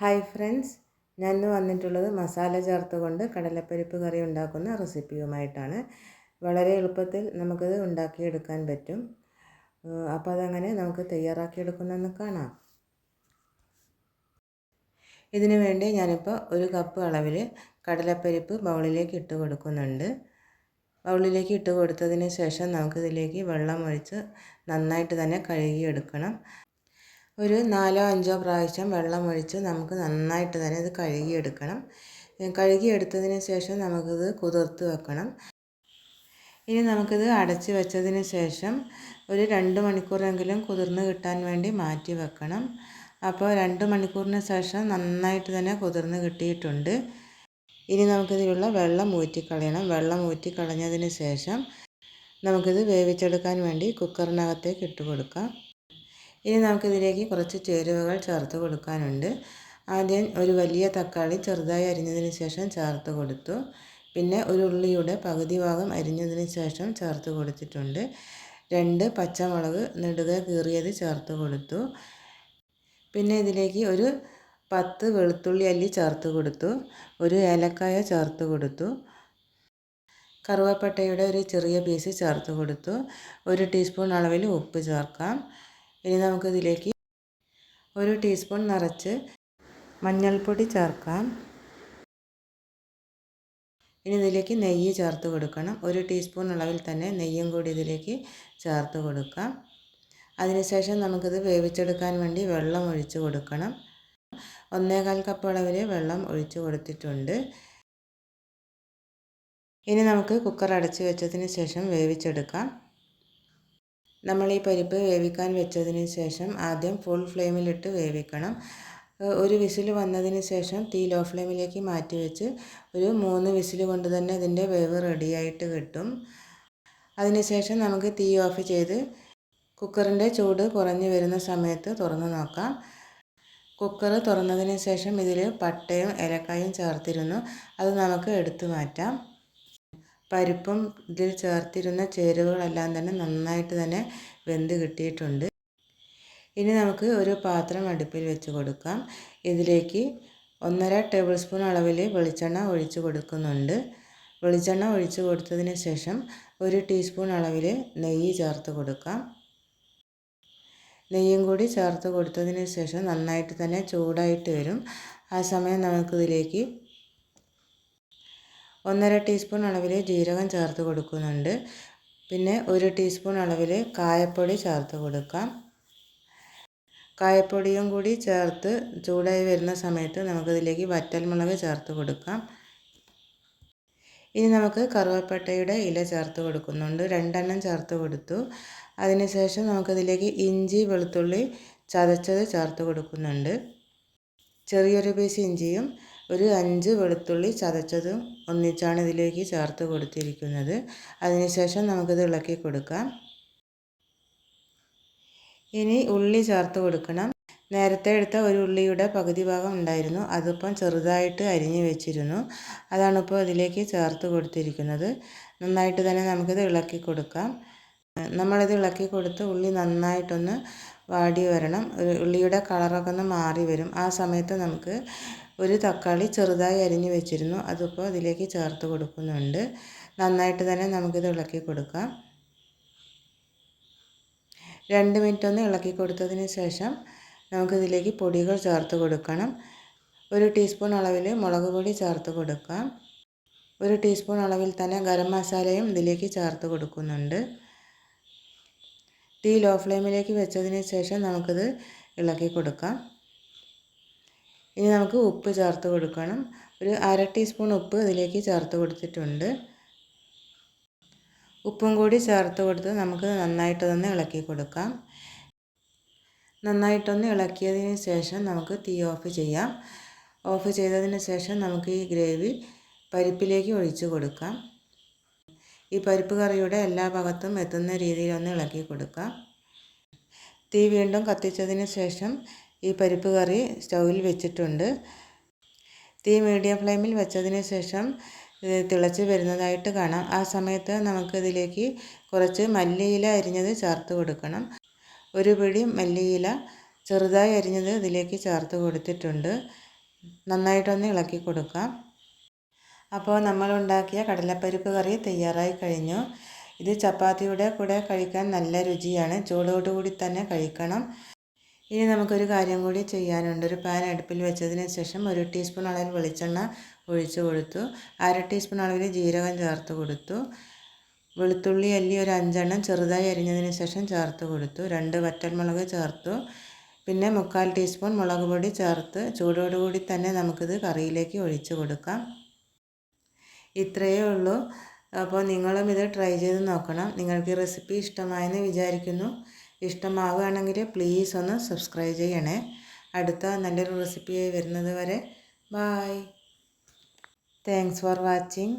Hi friends. ഞാൻ ഇന്ന് വന്നിട്ടുള്ളത് മസാല ചേർത്തുകൊണ്ട് കടലപ്പരിപ്പ് കറി ഉണ്ടാക്കുന്ന റെസിപ്പിയുമായിട്ടാണ്. വളരെ എളുപ്പത്തിൽ നമുക്കത് ഉണ്ടാക്കിയെടുക്കാൻ പറ്റും. അപ്പോൾ അതങ്ങനെ നമുക്ക് തയ്യാറാക്കിയെടുക്കുന്നതെന്ന് കാണാം. ഇതിനു വേണ്ടി ഞാനിപ്പോൾ ഒരു കപ്പ് അളവിൽ കടലപ്പരിപ്പ് ബൗളിലേക്ക് ഇട്ട് കൊടുക്കുന്നുണ്ട്. ബൗളിലേക്ക് ഇട്ട് കൊടുത്തതിന് ശേഷം നമുക്കിതിലേക്ക് വെള്ളം ഒഴിച്ച് നന്നായിട്ട് തന്നെ കഴുകിയെടുക്കണം. ഒരു നാലോ അഞ്ചോ പ്രാവശ്യം വെള്ളം ഒഴിച്ച് നമുക്ക് നന്നായിട്ട് തന്നെ ഇത് കഴുകിയെടുക്കണം. കഴുകിയെടുത്തതിന് ശേഷം നമുക്കിത് കുതിർത്ത് വെക്കണം. ഇനി നമുക്കിത് അടച്ച് വെച്ചതിന് ശേഷം ഒരു രണ്ട് മണിക്കൂറെങ്കിലും കുതിർന്ന് കിട്ടാൻ വേണ്ടി മാറ്റി വെക്കണം. അപ്പോൾ രണ്ട് മണിക്കൂറിന് ശേഷം നന്നായിട്ട് തന്നെ കുതിർന്ന് കിട്ടിയിട്ടുണ്ട്. ഇനി നമുക്കിതിലുള്ള വെള്ളം ഊറ്റിക്കളയണം. വെള്ളം ഊറ്റിക്കളഞ്ഞതിന് ശേഷം നമുക്കിത് വേവിച്ചെടുക്കാൻ വേണ്ടി കുക്കറിനകത്തേക്ക് ഇട്ട് കൊടുക്കാം. ഇനി നമുക്കിതിലേക്ക് കുറച്ച് ചേരുവകൾ ചേർത്ത് കൊടുക്കാനുണ്ട്. ആദ്യം ഒരു വലിയ തക്കാളി ചെറുതായി അരിഞ്ഞതിന് ശേഷം ചേർത്ത് കൊടുത്തു. പിന്നെ ഒരു ഉള്ളിയുടെ പകുതി ഭാഗം അരിഞ്ഞതിന് ശേഷം ചേർത്ത് കൊടുത്തിട്ടുണ്ട്. രണ്ട് പച്ചമുളക് നെടുക കീറിയത് ചേർത്ത് കൊടുത്തു. പിന്നെ ഇതിലേക്ക് ഒരു പത്ത് വെളുത്തുള്ളി അല്ലി ചേർത്ത് കൊടുത്തു. ഒരു ഏലക്കായ ചേർത്ത് കൊടുത്തു. കറുവപ്പട്ടയുടെ ഒരു ചെറിയ പീസ് ചേർത്ത് കൊടുത്തു. ഒരു ടീസ്പൂൺ അളവിൽ ഉപ്പ് ചേർക്കാം. ഇനി നമുക്കിതിലേക്ക് ഒരു ടീസ്പൂൺ നിറച്ച് മഞ്ഞൾപ്പൊടി ചേർക്കാം. ഇനി ഇതിലേക്ക് നെയ്യ് ചേർത്ത് കൊടുക്കണം. ഒരു ടീസ്പൂൺ അളവിൽ തന്നെ നെയ്യും കൂടി ഇതിലേക്ക് ചേർത്ത് കൊടുക്കാം. അതിനുശേഷം നമുക്കിത് വേവിച്ചെടുക്കാൻ വേണ്ടി വെള്ളം ഒഴിച്ച് കൊടുക്കണം. ഒന്നേകാൽ കപ്പ് അളവിൽ വെള്ളം ഒഴിച്ചു കൊടുത്തിട്ടുണ്ട്. ഇനി നമുക്ക് കുക്കർ അടച്ചു വെച്ചതിന് ശേഷം വേവിച്ചെടുക്കാം. നമ്മൾ ഈ പരിപ്പ് വേവിക്കാൻ വെച്ചതിന് ശേഷം ആദ്യം ഫുൾ ഫ്ലെയിമിലിട്ട് വേവിക്കണം. ഒരു വിസിൽ വന്നതിന് ശേഷം തീ ലോ ഫ്ലെയിമിലേക്ക് മാറ്റി വെച്ച് ഒരു മൂന്ന് വിസിൽ കൊണ്ട് തന്നെ ഇതിന്റെ വേവ് റെഡിയായിട്ട് കിട്ടും. അതിനുശേഷം നമുക്ക് തീ ഓഫ് ചെയ്ത് കുക്കറിന്റെ ചൂട് കുറഞ്ഞു വരുന്ന സമയത്ത് തുറന്ന് നോക്കാം. കുക്കർ തുറന്നതിന് ശേഷം ഇതിൽ പട്ടയും ഏലക്കായും ചേർത്തിരുന്നു. അത് നമുക്ക് എടുത്തു മാറ്റാം. പരിപ്പും ഇതിൽ ചേർത്തിരുന്ന ചേരുവകളെല്ലാം തന്നെ നന്നായിട്ട് തന്നെ വെന്ത് കിട്ടിയിട്ടുണ്ട്. ഇനി നമുക്ക് ഒരു പാത്രം അടുപ്പിൽ വെച്ച് കൊടുക്കാം. ഇതിലേക്ക് ഒന്നര ടേബിൾ സ്പൂൺ അളവിൽ വെളിച്ചെണ്ണ ഒഴിച്ച് കൊടുക്കുന്നുണ്ട്. വെളിച്ചെണ്ണ ഒഴിച്ച് കൊടുത്തതിന് ശേഷം ഒരു ടീസ്പൂൺ അളവിൽ നെയ്യ് ചേർത്ത് കൊടുക്കാം. നെയ്യും കൂടി ചേർത്ത് കൊടുത്തതിന് ശേഷം നന്നായിട്ട് തന്നെ ചൂടായിട്ട് വരും. ആ സമയം നമുക്കിതിലേക്ക് ഒന്നര ടീസ്പൂൺ അളവിൽ ജീരകം ചേർത്ത് കൊടുക്കുന്നുണ്ട്. പിന്നെ ഒരു ടീസ്പൂൺ അളവിൽ കായപ്പൊടി ചേർത്ത് കൊടുക്കാം. കായപ്പൊടിയും കൂടി ചേർത്ത് ചൂടായി വരുന്ന സമയത്ത് നമുക്കിതിലേക്ക് വറ്റൽമുളക് ചേർത്ത് കൊടുക്കാം. ഇനി നമുക്ക് കറുവപ്പട്ടയുടെ ഇല ചേർത്ത് കൊടുക്കുന്നുണ്ട്. രണ്ടെണ്ണം ചേർത്ത് കൊടുത്തു. അതിനുശേഷം നമുക്കതിലേക്ക് ഇഞ്ചി വെളുത്തുള്ളി ചതച്ചത് ചേർത്ത് കൊടുക്കുന്നുണ്ട്. ചെറിയൊരു പീസ് ഇഞ്ചിയും ഒരു അഞ്ച് വെളുത്തുള്ളി ചതച്ചതും ഒന്നിച്ചാണ് ഇതിലേക്ക് ചേർത്ത് കൊടുത്തിരിക്കുന്നത്. അതിനുശേഷം നമുക്കിത് ഇളക്കി കൊടുക്കാം. ഇനി ഉള്ളി ചേർത്ത് കൊടുക്കണം. നേരത്തെ എടുത്ത ഒരു ഉള്ളിയുടെ പകുതി ഭാഗം ഉണ്ടായിരുന്നു. അതിപ്പം ചെറുതായിട്ട് അരിഞ്ഞു വെച്ചിരുന്നു. അതാണ് ഇപ്പോൾ ഇതിലേക്ക് ചേർത്ത് കൊടുത്തിരിക്കുന്നത്. നന്നായിട്ട് തന്നെ നമുക്കിത് ഇളക്കി കൊടുക്കാം. നമ്മളിത് ഇളക്കി കൊടുത്ത് ഉള്ളി നന്നായിട്ടൊന്ന് വാടി വരണം. ഉള്ളിയുടെ കളറൊക്കെ ഒന്ന് മാറി വരും. ആ സമയത്ത് നമുക്ക് ഒരു തക്കാളി ചെറുതായി അരിഞ്ഞ് വെച്ചിരുന്നു. അതിപ്പോൾ അതിലേക്ക് ചേർത്ത് കൊടുക്കുന്നുണ്ട്. നന്നായിട്ട് തന്നെ നമുക്കിത് ഇളക്കി കൊടുക്കാം. രണ്ട് മിനിറ്റ് ഒന്ന് ഇളക്കി കൊടുത്തതിന് ശേഷം നമുക്കിതിലേക്ക് പൊടികൾ ചേർത്ത് കൊടുക്കണം. ഒരു ടീസ്പൂൺ അളവിൽ മുളക് പൊടി ചേർത്ത് കൊടുക്കാം. ഒരു ടീസ്പൂൺ അളവിൽ തന്നെ ഗരം മസാലയും ഇതിലേക്ക് ചേർത്ത് കൊടുക്കുന്നുണ്ട്. തീ ലോ ഫ്ലെയിമിലേക്ക് വെച്ചതിന് ശേഷം നമുക്കിത് ഇളക്കി കൊടുക്കാം. ഇനി നമുക്ക് ഉപ്പ് ചേർത്ത് കൊടുക്കണം. ഒരു അര ടീസ്പൂൺ ഉപ്പ് ഇതിലേക്ക് ചേർത്ത് കൊടുത്തിട്ടുണ്ട്. ഉപ്പും കൂടി ചേർത്ത് കൊടുത്ത് നമുക്ക് നന്നായിട്ട് തന്നെ ഇളക്കി കൊടുക്കാം. നന്നായിട്ടൊന്ന് ഇളക്കിയതിന് ശേഷം നമുക്ക് തീ ഓഫ് ചെയ്യാം. ഓഫ് ചെയ്തതിന് ശേഷം നമുക്ക് ഈ ഗ്രേവി പരിപ്പിലേക്ക് ഒഴിച്ചു കൊടുക്കാം. ഈ പരിപ്പ് കറിയുടെ എല്ലാ ഭാഗത്തും എത്തുന്ന രീതിയിൽ ഒന്ന് ഇളക്കി കൊടുക്കാം. തീ വീണ്ടും കത്തിച്ചതിന് ശേഷം ഈ പരിപ്പ് കറി സ്റ്റൗവിൽ വെച്ചിട്ടുണ്ട്. തീ മീഡിയം ഫ്ലെയിമിൽ വെച്ചതിന് ശേഷം തിളച്ച് വരുന്നതായിട്ട് കാണാം. ആ സമയത്ത് നമുക്കിതിലേക്ക് കുറച്ച് മല്ലിയില അരിഞ്ഞത് ചേർത്ത് കൊടുക്കണം. ഒരു പിടി മല്ലിയില ചെറുതായി അരിഞ്ഞത് ഇതിലേക്ക് ചേർത്ത് കൊടുത്തിട്ടുണ്ട്. നന്നായിട്ടൊന്ന് ഇളക്കി കൊടുക്കാം. അപ്പോൾ നമ്മൾ ഉണ്ടാക്കിയ കടലപ്പരിപ്പ് കറി തയ്യാറായി കഴിഞ്ഞു. ഇത് ചപ്പാത്തിയുടെ കൂടെ കഴിക്കാൻ നല്ല രുചിയാണ്. ചൂടോടുകൂടി തന്നെ കഴിക്കണം. ഇനി നമുക്കൊരു കാര്യം കൂടി ചെയ്യാനുണ്ട്. ഒരു പാൻ അടുപ്പിൽ വെച്ചതിന് ശേഷം ഒരു ടീസ്പൂൺ അളവിൽ വെളിച്ചെണ്ണ ഒഴിച്ച് കൊടുത്തു. അര ടീസ്പൂൺ അളവിൽ ജീരകം ചേർത്ത് കൊടുത്തു. വെളുത്തുള്ളി അല്ലി ഒരു അഞ്ചെണ്ണം ചെറുതായി അരിഞ്ഞതിന് ശേഷം ചേർത്ത് കൊടുത്തു. രണ്ട് വറ്റൽമുളക് ചേർത്തു. പിന്നെ മുക്കാൽ ടീസ്പൂൺ മുളക് പൊടി ചേർത്ത് ചൂടോടുകൂടി തന്നെ നമുക്കിത് കറിയിലേക്ക് ഒഴിച്ചു കൊടുക്കാം. ഇത്രയേ ഉള്ളൂ. അപ്പോൾ നിങ്ങളും ഇത് ട്രൈ ചെയ്ത് നോക്കണം. നിങ്ങൾക്ക് ഈ റെസിപ്പി ഇഷ്ടമായെന്ന് വിചാരിക്കുന്നു. ഇഷ്ടമാവുകയാണെങ്കിൽ പ്ലീസ് ഒന്ന് സബ്സ്ക്രൈബ് ചെയ്യണേ. അടുത്ത നല്ലൊരു റെസിപ്പിയായി വരുന്നത് വരെ ബായ് താങ്ക്സ് ഫോർ വാച്ചിങ്